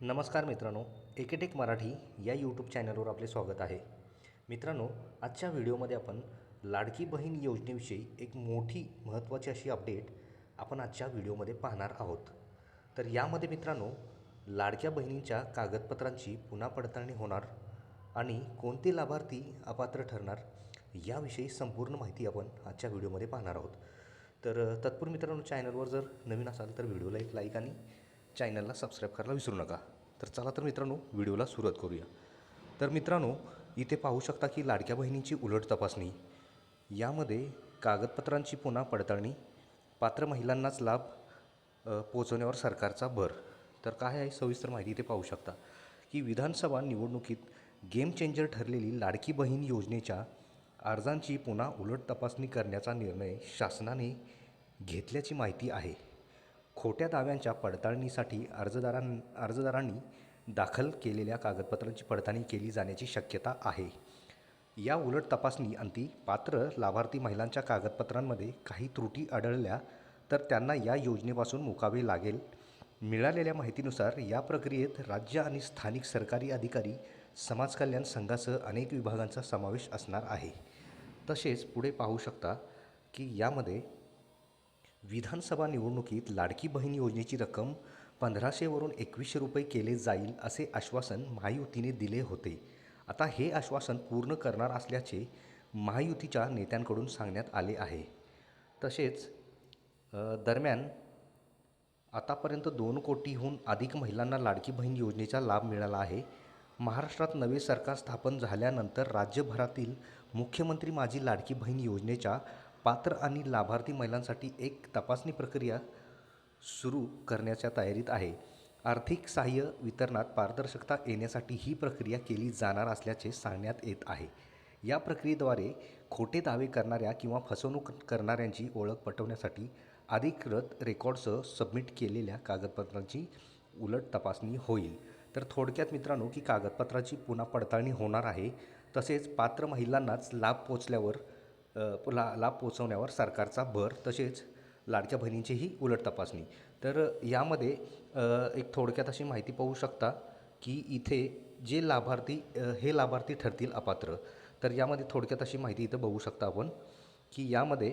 नमस्कार मित्रांनो एकेटेक मराठी या यूट्यूब चॅनलवर आपले स्वागत आहे. मित्रांनो आजच्या व्हिडिओमध्ये आपण लाडकी बहीण योजनेविषयी एक मोठी महत्त्वाची अशी अपडेट आपण आजच्या व्हिडिओमध्ये पाहणार आहोत. तर यामध्ये मित्रांनो लाडक्या बहिणींच्या कागदपत्रांची पुन्हा पडताळणी होणार आणि कोणते लाभार्थी अपात्र ठरणार याविषयी संपूर्ण माहिती आपण आजच्या व्हिडिओमध्ये पाहणार आहोत. तर तत्पूर्वी मित्रांनो चॅनलवर जर नवीन असाल तर व्हिडिओला एक लाईक आणि चॅनलला सबस्क्राईब करायला विसरू नका. तर चला तर मित्रांनो व्हिडिओला सुरुवात करूया. तर मित्रांनो इथे पाहू शकता की लाडक्या बहिणींची उलट तपासणी यामध्ये कागदपत्रांची पुन्हा पडताळणी पात्र महिलांनाच लाभ पोचवण्यावर सरकारचा भर. तर काय आहे सविस्तर माहिती इथे पाहू शकता की विधानसभा निवडणुकीत गेम चेंजर ठरलेली लाडकी बहीण योजनेच्या अर्जांची पुन्हा उलट तपासणी करण्याचा निर्णय शासनाने घेतल्याची माहिती आहे. खोट्या दाव्यांच्या पडताळणीसाठी अर्जदारां अर्जदारांनी दाखल केलेल्या कागदपत्रांची पडताळणी केली जाण्याची शक्यता आहे. या उलट तपासणी अंती पात्र लाभार्थी महिलांच्या कागदपत्रांमध्ये काही त्रुटी आढळल्या तर त्यांना या योजनेपासून मुकावे लागेल. मिळालेल्या माहितीनुसार या प्रक्रियेत राज्य आणि स्थानिक सरकारी अधिकारी समाज कल्याण संघासह अनेक विभागांचा समावेश असणार आहे. तसेच पुढे पाहू शकता की यामध्ये विधानसभा निवडणुकीत लाडकी बहीण योजनेची रक्कम पंधराशेवरून एकवीसशे रुपये केले जाईल असे आश्वासन महायुतीने दिले होते. आता हे आश्वासन पूर्ण करणार असल्याचे महायुतीच्या नेत्यांकडून सांगण्यात आले आहे. तसेच दरम्यान आतापर्यंत दोन कोटीहून अधिक महिलांना लाडकी बहीण योजनेचा लाभ मिळाला आहे. महाराष्ट्रात नवे सरकार स्थापन झाल्यानंतर राज्यभरातील मुख्यमंत्री माझी लाडकी बहीण योजनेच्या पात्र आणि लाभार्थी महिलांसाठी एक तपासणी प्रक्रिया सुरू करण्याच्या तयारीत आहे. आर्थिक सहाय्य वितरणात पारदर्शकता येण्यासाठी ही प्रक्रिया केली जाणार असल्याचे सांगण्यात येत आहे. या प्रक्रियेद्वारे खोटे दावे करणाऱ्या किंवा फसवणूक करणाऱ्यांची ओळख पटवण्यासाठी अधिकृत रेकॉर्डसह सबमिट केलेल्या कागदपत्रांची उलट तपासणी होईल. तर थोडक्यात मित्रांनो की कागदपत्राची पुन्हा पडताळणी होणार आहे. तसेच पात्र महिलांनाच लाभ पोचल्यावर ला लाभ पोचवण्यावर सरकारचा भर तसेच लाडक्या बहिणींचीही उलट तपासणी. तर यामध्ये एक थोडक्यात अशी माहिती पाहू शकता की इथे जे लाभार्थी हे लाभार्थी ठरतील अपात्र. तर यामध्ये थोडक्यात अशी माहिती इथं बघू शकता आपण की यामध्ये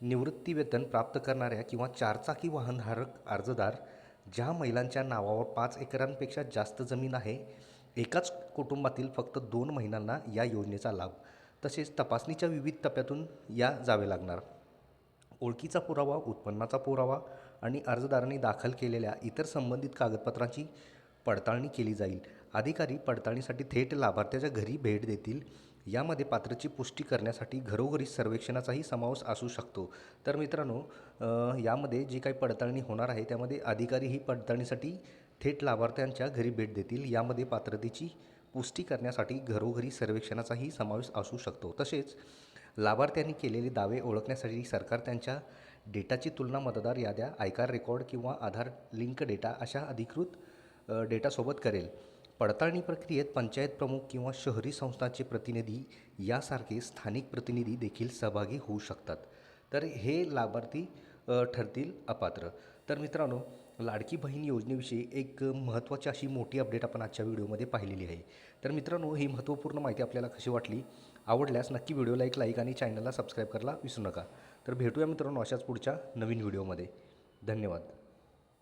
निवृत्तीवेतन प्राप्त करणाऱ्या किंवा चारचाकी वाहनधारक अर्जदार ज्या महिलांच्या नावावर पाच एकरांपेक्षा जास्त जमीन आहे एकाच कुटुंबातील फक्त दोन महिलांना या योजनेचा लाभ. तसेच तपासणीच्या विविध टप्प्यातून या जावे लागणार. ओळखीचा पुरावा उत्पन्नाचा पुरावा आणि अर्जदारांनी दाखल केलेल्या इतर संबंधित कागदपत्रांची पडताळणी केली जाईल. अधिकारी पडताळणीसाठी थेट लाभार्थ्याच्या घरी भेट देतील. यामध्ये पात्रची पुष्टी करण्यासाठी घरोघरी सर्वेक्षणाचाही समावेश असू शकतो. तर मित्रांनो यामध्ये जी काही पडताळणी होणार आहे त्यामध्ये अधिकारी ही पडताळणीसाठी थेट लाभार्थ्यांच्या घरी भेट देतील. यामध्ये पात्रतेची पुष्टी करण्यासाठी घरोघरी सर्वेक्षणाचाही समावेश असू शकतो. तसेच लाभार्थ्यांनी केलेले दावे ओळखण्यासाठी सरकार त्यांच्या डेटाची तुलना मतदार याद्या आयकार रेकॉर्ड किंवा आधार लिंक डेटा अशा अधिकृत डेटासोबत करेल. पडताळणी प्रक्रियेत पंचायत प्रमुख किंवा शहरी संस्थांचे प्रतिनिधी यासारखे स्थानिक प्रतिनिधी देखील सहभागी होऊ शकतात. तर हे लाभार्थी ठरतील अपात्र. तर मित्रांनो लाडकी बहीण योजनेविषयी एक महत्त्वाची अशी मोठी अपडेट आपण आजच्या व्हिडिओमध्ये पाहिलेली आहे. तर मित्रांनो ही महत्त्वपूर्ण माहिती आपल्याला कशी वाटली आवडल्यास नक्की व्हिडिओला एक लाईक आणि चॅनलला सबस्क्राईब करायला विसरू नका. तर भेटूया मित्रांनो अशाच पुढच्या नवीन व्हिडिओमध्ये. धन्यवाद.